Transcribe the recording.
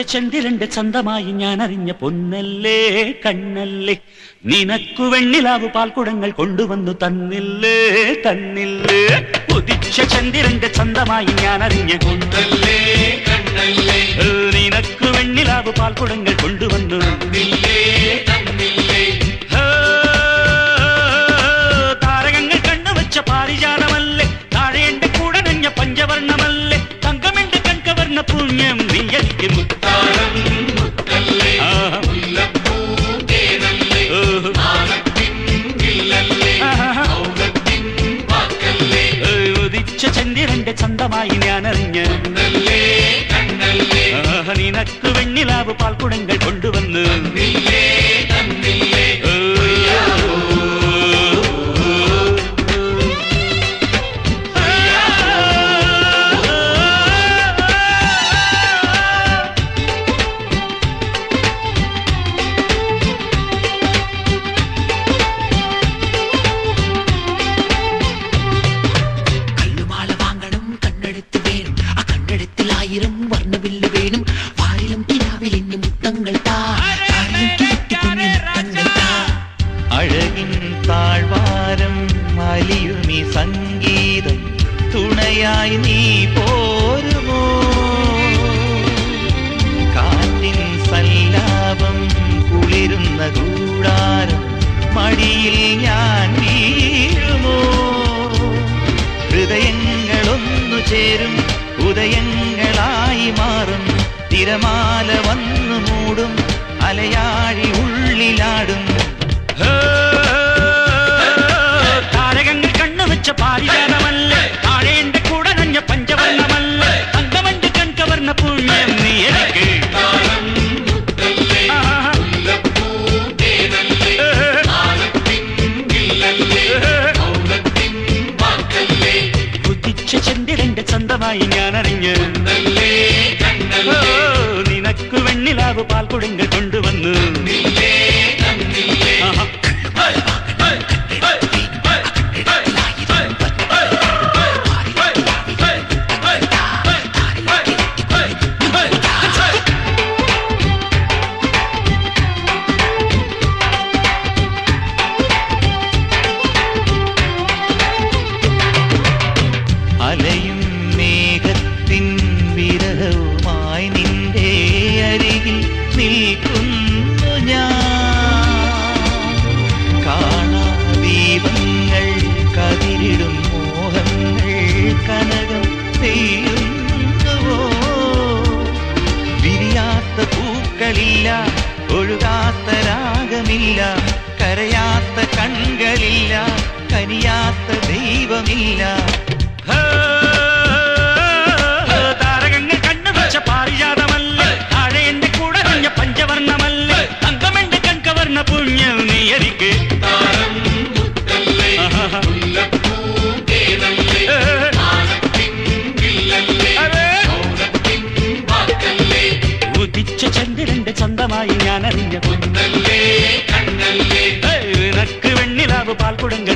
ചന്ദ്രന്റെ ചന്തമായി ഞാൻ അറിഞ്ഞ പൊന്നല്ലേ കണ്ണല്ലേ. നിനക്കു വെണ്ണിലാവ് പാൽക്കുടങ്ങൾ കൊണ്ടുവന്നു തന്നില്ലേ തന്നില്ലേ. ഉദിച്ച ചന്ദ്രന്റെ ചന്തമായി ഞാൻ അറിഞ്ഞ പൊന്നല്ലേ കണ്ണല്ലേ. നിനക്കു വെണ്ണിലാവ് പാൽക്കുടങ്ങൾ ചന്ദ്രന്റെ ചന്തമായി ഞാൻ അറിഞ്ഞ് നിനക്ക് വെണ്ണിലാവ് പാൽക്കുടങ്ങൾ അഴകിൻ താഴ്വാരം അലിയുമി സംഗീതം തുണയായി നീ പോരുമോ? കാറ്റിൻ സല്ലാപം കുളിരുന്ന കൂടാരം മടിയിൽ ഞാൻ വീഴുമോ? ഹൃദയങ്ങളൊന്നു ചേരും ഉദയങ്ങളായി മാറും തിരമാല വന്നു മൂടും അലയാഴി ഉള്ളിലാടും താരകങ്ങൾ കണ്ണുവച്ച പാരിജാതമല്ലേ? താഴെ എന്റെ കൂടെ നഞ്ഞ പഞ്ചവർണമല്ലേ? തങ്കമന്റെ കൺകവർണ പുണ്യം നീ എനിക്ക് ചന്ദ്രന്റെ ചന്തമായി ഞാൻ അറിഞ്ഞു നിനക്ക് വെണ്ണിലാവ് പാൽ കൊണ്ടുവന്നു നില്ലേ Ooh. പൂക്കളില്ല ഒഴുകാത്ത രാഗമില്ല കരയാത്ത കൺകളില്ല കനിയാത്ത ദൈവമില്ല. பால் கொடுங்க.